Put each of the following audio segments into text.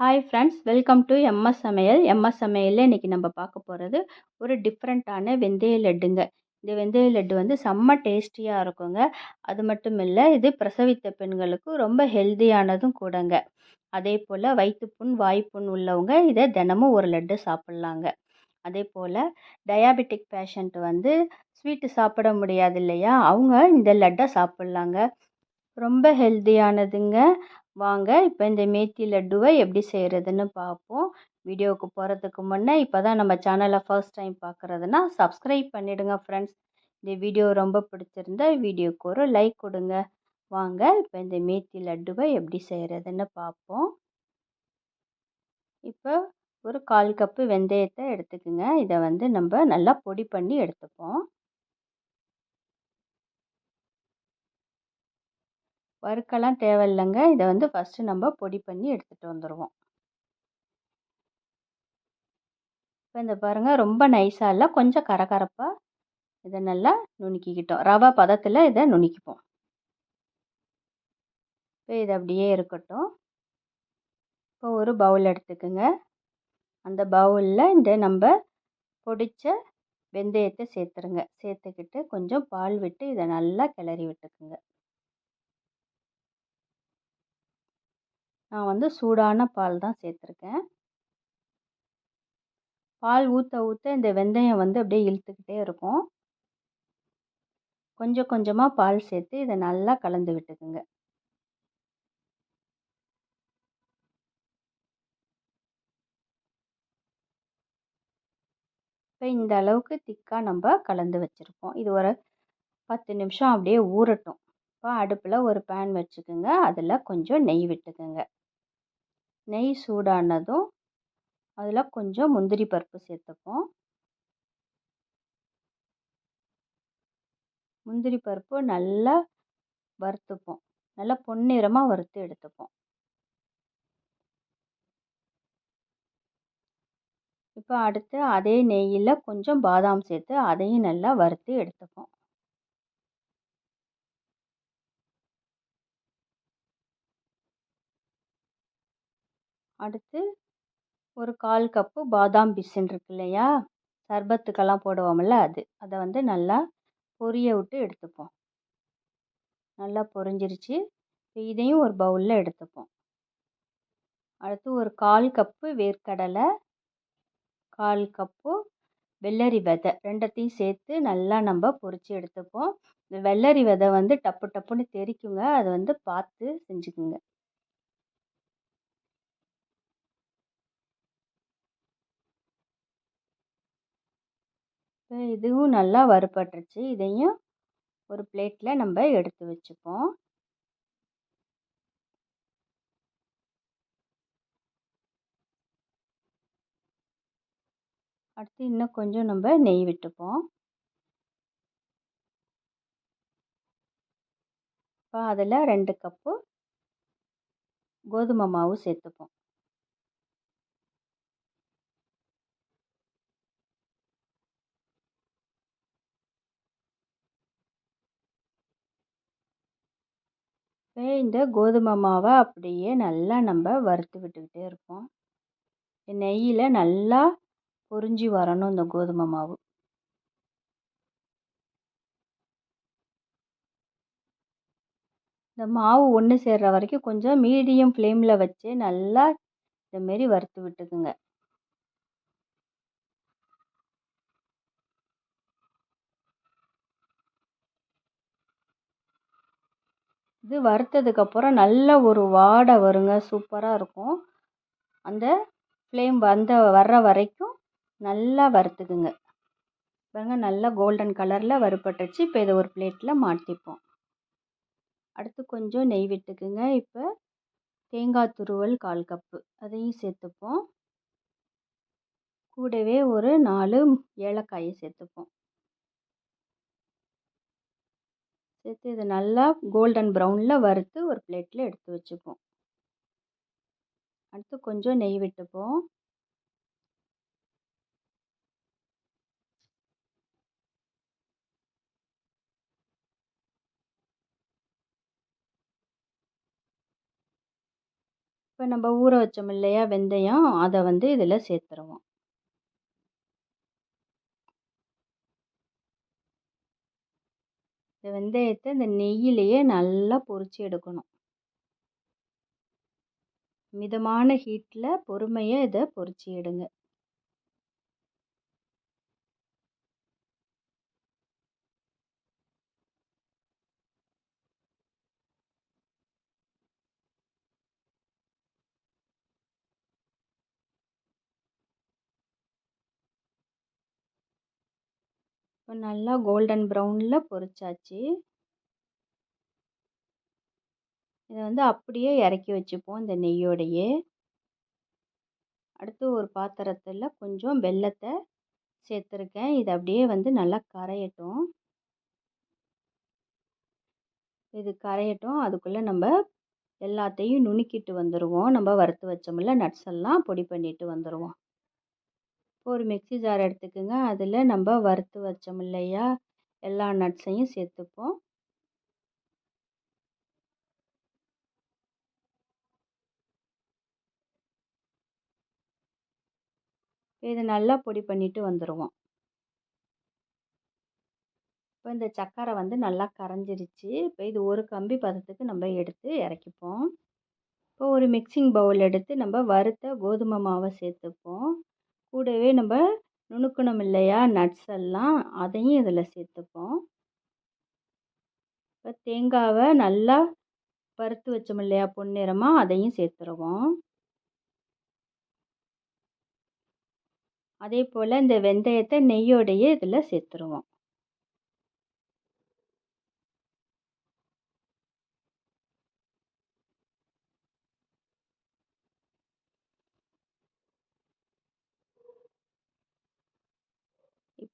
Hi friends welcome to MS சமையல் MS சமையலில் இன்றைக்கி நம்ம பார்க்க போகிறது ஒரு டிஃப்ரெண்ட்டான வெந்தய லட்டுங்க. இந்த வெந்தய லட்டு வந்து செம்ம டேஸ்டியாக இருக்குங்க. அது மட்டும் இல்லை இது பிரசவித்த பெண்களுக்கு ரொம்ப ஹெல்தியானதும் கூடங்க. அதே போல் வயிற்றுப்புண் வாய்ப்புண் உள்ளவங்க இதை தினமும் ஒரு லட்டு சாப்பிட்லாங்க. அதே போல் டயாபெட்டிக் பேஷண்ட் வந்து ஸ்வீட்டு சாப்பிட முடியாது இல்லையா? அவங்க இந்த லட்டை சாப்பிட்லாங்க. ரொம்ப ஹெல்தியானதுங்க வாங்க. இப்போ இந்த மேத்தி லட்டுவை எப்படி செய்கிறதுன்னு பார்ப்போம் வீடியோவுக்கு போகிறதுக்கு முன்னே இப்போ தான் நம்ம சேனலை ஃபர்ஸ்ட் டைம் பார்க்குறதுனா சப்ஸ்கிரைப் பண்ணிவிடுங்க ஃப்ரெண்ட்ஸ் இந்த வீடியோ ரொம்ப பிடிச்சிருந்தா வீடியோக்கு ஒரு லைக் கொடுங்க. வாங்க இப்போ இந்த மேத்தி லட்டுவை எப்படி செய்கிறதுன்னு பார்ப்போம் இப்போ ஒரு கால் கப்பு வெந்தயத்தை எடுத்துக்குங்க. இதை வந்து நம்ம நல்லா பொடி பண்ணி எடுத்துப்போம். வறுக்கலாம் தேவையில்லைங்க. இதை வந்து ஃபஸ்ட்டு நம்ம பொடி பண்ணி எடுத்துகிட்டு வந்துடுவோம் இப்போ இந்த பாருங்கள் ரொம்ப நைஸாக இல்லை கொஞ்சம் கரகரப்பாக இதை நல்லா நுணுக்கிக்கிட்டோம். ரவா பதத்தில் இதை நுணுக்கிப்போம். இப்போ இது அப்படியே இருக்கட்டும். இப்போ ஒரு பவுல் எடுத்துக்கோங்க. அந்த பவுலில் இந்த நம்ம பொடித்த வெந்தயத்தை சேர்த்துருங்க. சேர்த்துக்கிட்டு கொஞ்சம் பால் விட்டு இதை நல்லா கிளறி விட்டுக்குங்க. நான் வந்து சூடான பால் தான் சேர்த்துருக்கேன். பால் ஊற்ற ஊற்ற இந்த வெந்தயம் வந்து அப்படியே இழுத்துக்கிட்டே இருக்கும். கொஞ்சம் கொஞ்சமாக பால் சேர்த்து இதை நல்லா கலந்து விட்டுக்குங்க. இப்போ இந்த அளவுக்கு திக்காக நம்ம கலந்து வச்சுருக்கோம். இது ஒரு பத்து நிமிஷம் அப்படியே ஊறட்டும். இப்போ அடுப்பில் ஒரு பேன் வச்சுக்கோங்க. அதில் கொஞ்சம் நெய் விட்டுக்குங்க. நெய் சூடானதும் அதில் கொஞ்சம் முந்திரி பருப்பு சேர்த்துப்போம். முந்திரி பருப்பு நல்லா வறுத்துப்போம். நல்லா பொன்னிறமாக வறுத்து எடுத்துப்போம். இப்போ அடுத்து அதே நெய்யில் கொஞ்சம் பாதாம் சேர்த்து அதையும் நல்லா வறுத்து எடுத்துப்போம். அடுத்து ஒரு கால் கப்பு பாதாம் பிசின் இருக்கு இல்லையா? சர்பத்துக்கெல்லாம் போடுவோம்ல அது. அதை வந்து நல்லா பொரிய விட்டு எடுத்துப்போம். நல்லா பொரிஞ்சிருச்சு. இதையும் ஒரு பவுலில் எடுத்துப்போம். அடுத்து ஒரு கால் கப்பு வேர்க்கடலை கால் கப்பு வெள்ளரி விதை ரெண்டத்தையும் சேர்த்து நல்லா நம்ம பொரித்து எடுத்துப்போம். இந்த வெள்ளரி விதை வந்து டப்பு டப்புன்னு தெரிக்குங்க. அதை வந்து பார்த்து செஞ்சுக்குங்க. இதுவும் நல்லா வறுபட்டுருச்சு. இதையும் ஒரு பிளேட்டில் நம்ம எடுத்து வச்சுப்போம். அடுத்து இன்னும் கொஞ்சம் நம்ம நெய் விட்டுப்போம். இப்போ அதில் ரெண்டு கப்பு கோதுமை மாவு சேர்த்துப்போம். இந்த கோதுமை மாவை அப்படியே நல்லா நம்ம வறுத்து விட்டுக்கிட்டே இருப்போம். நெய்யில் நல்லா பொறிஞ்சி வரணும் இந்த கோதுமை மாவு. இந்த மாவு ஒன்று சேர்கிற வரைக்கும் கொஞ்சம் மீடியம் ஃப்ளேமில் வச்சு நல்லா இந்தமாரி வறுத்து விட்டுக்குங்க. இது வறுத்ததுக்கப்புறம் நல்ல ஒரு வாடை வருங்க. சூப்பராக இருக்கும். அந்த ஃப்ளேம் வந்த வர்ற வரைக்கும் நல்லா வறுத்துக்குங்க. பாருங்க நல்லா கோல்டன் கலரில் வறுபட்டுச்சு இப்போ இதை ஒரு பிளேட்டில் மாட்டிப்போம். அடுத்து கொஞ்சம் நெய் விட்டுக்குங்க. இப்போ தேங்காய் துருவல் கால் கப்பு. அதையும் சேர்த்துப்போம். கூடவே ஒரு நாலு ஏலக்காயை சேர்த்துப்போம். சேர்த்து இதை நல்லா கோல்டன் ப்ரௌனில் வறுத்து ஒரு பிளேட்டில் எடுத்து வச்சுப்போம். அடுத்து கொஞ்சம் நெய் விட்டுப்போம். இப்போ இப்போ நம்ம ஊற வச்சோம் இல்லையா வெந்தயம் அதை வந்து இதில் சேர்த்துருவோம். இந்த வெந்தயத்தை இந்த நெய்யிலேயே நல்லா பொறிச்சு எடுக்கணும். மிதமான ஹீட்டில் பொறுமையாக இதை பொறிச்சு எடுங்க. இப்போ நல்லா கோல்டன் ப்ரௌனில் பொரிச்சாச்சு. இதை வந்து அப்படியே இறக்கி வச்சுப்போம் இந்த நெய்யோடையே. அடுத்து ஒரு பாத்திரத்தில் கொஞ்சம் வெல்லத்தை சேர்த்துருக்கேன். இது அப்படியே வந்து நல்லா கரையட்டும். இது கரையட்டும். அதுக்குள்ளே நம்ம எல்லாத்தையும் நுணுக்கிட்டு வந்துடுவோம் நம்ம வறுத்து வச்சோம்ல நட்ஸ் எல்லாம் பொடி பண்ணிட்டு வந்துடுவோம் இப்போ ஒரு மிக்சி ஜார் எடுத்துக்கோங்க. அதில் நம்ம வறுத்து வச்சோம் இல்லையா? எல்லா நட்ஸையும் சேர்த்துப்போம். இதை நல்லா பொடி பண்ணிவிட்டு வந்துடுவோம் இப்போ இந்த சக்கரை வந்து நல்லா கரைஞ்சிருச்சு. இப்போ இது ஒரு கம்பி பதத்துக்கு நம்ம எடுத்து இறக்கிப்போம். இப்போ ஒரு மிக்சிங் பவுல் எடுத்து நம்ம வறுத்த கோதுமை மாவை சேர்த்துப்போம். கூடவே நம்ம நுணுக்கணும் இல்லையா? நட்ஸ் எல்லாம் அதையும் இதில் சேர்த்துப்போம். இப்போ தேங்காவை நல்லா பருத்து வச்சோம் இல்லையா? பொன்னிறமாக அதையும் சேர்த்துருவோம். அதே போல் இந்த வெந்தயத்தை நெய்யோடையே இதில் சேர்த்துருவோம்.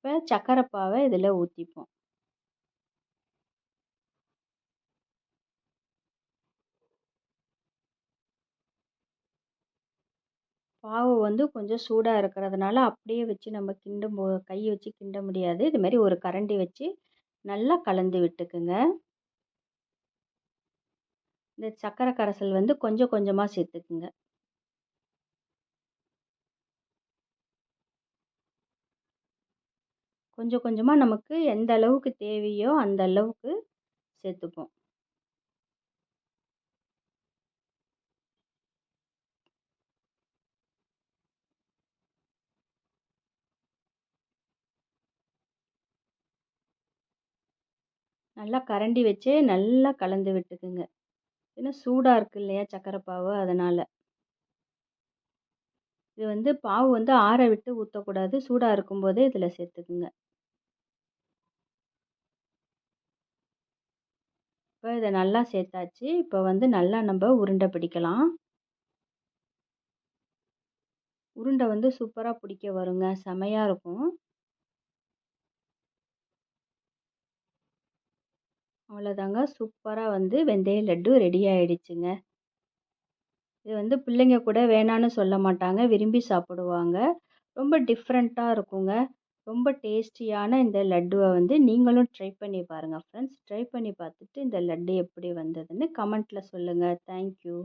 இப்போ சக்கரை பாவை இதில் ஊற்றிப்போம் பாவு வந்து கொஞ்சம் சூடாக இருக்கிறதுனால அப்படியே வச்சு நம்ம கிண்டும் போ கையை வச்சு கிண்ட முடியாது. இது மாதிரி ஒரு கரண்டி வச்சு நல்லா கலந்து விட்டுக்குங்க. இந்த சக்கரை கரைசல் வந்து கொஞ்சம் கொஞ்சமாக சேர்த்துக்குங்க. கொஞ்சம் கொஞ்சமாக நமக்கு எந்த அளவுக்கு தேவையோ அந்த அளவுக்கு சேர்த்துப்போம். நல்லா கரண்டி வச்சே நல்லா கலந்து விட்டுக்குங்க. ஏன்னா சூடாக இருக்குது இல்லையா சக்கரை பாவு அதனால். இது வந்து பாவு வந்து ஆற விட்டு ஊற்றக்கூடாது சூடாக இருக்கும்போதே இதில் சேர்த்துக்குங்க. இப்போ இதை நல்லா சேர்த்தாச்சு. இப்போ வந்து நல்லா நம்ம உருண்டை பிடிக்கலாம். உருண்டை வந்து சூப்பராக பிடிக்க வருங்க. செமையாக இருக்கும். அவ்வளோதாங்க. சூப்பராக வந்து வெந்தய லட்டு ரெடி ஆகிடுச்சுங்க இது வந்து பிள்ளைங்க கூட வேணான்னு சொல்ல மாட்டாங்க. விரும்பி சாப்பிடுவாங்க. ரொம்ப டிஃப்ரெண்ட்டாக இருக்குங்க. ரொம்ப டேஸ்டியான இந்த லட்டுவை வந்து நீங்களும் ட்ரை பண்ணி பாருங்கள் ஃப்ரெண்ட்ஸ். ட்ரை பண்ணி பார்த்துட்டு இந்த லட்டு எப்படி வந்ததுன்னு கமெண்ட்டில் சொல்லுங்கள் தேங்க்யூ.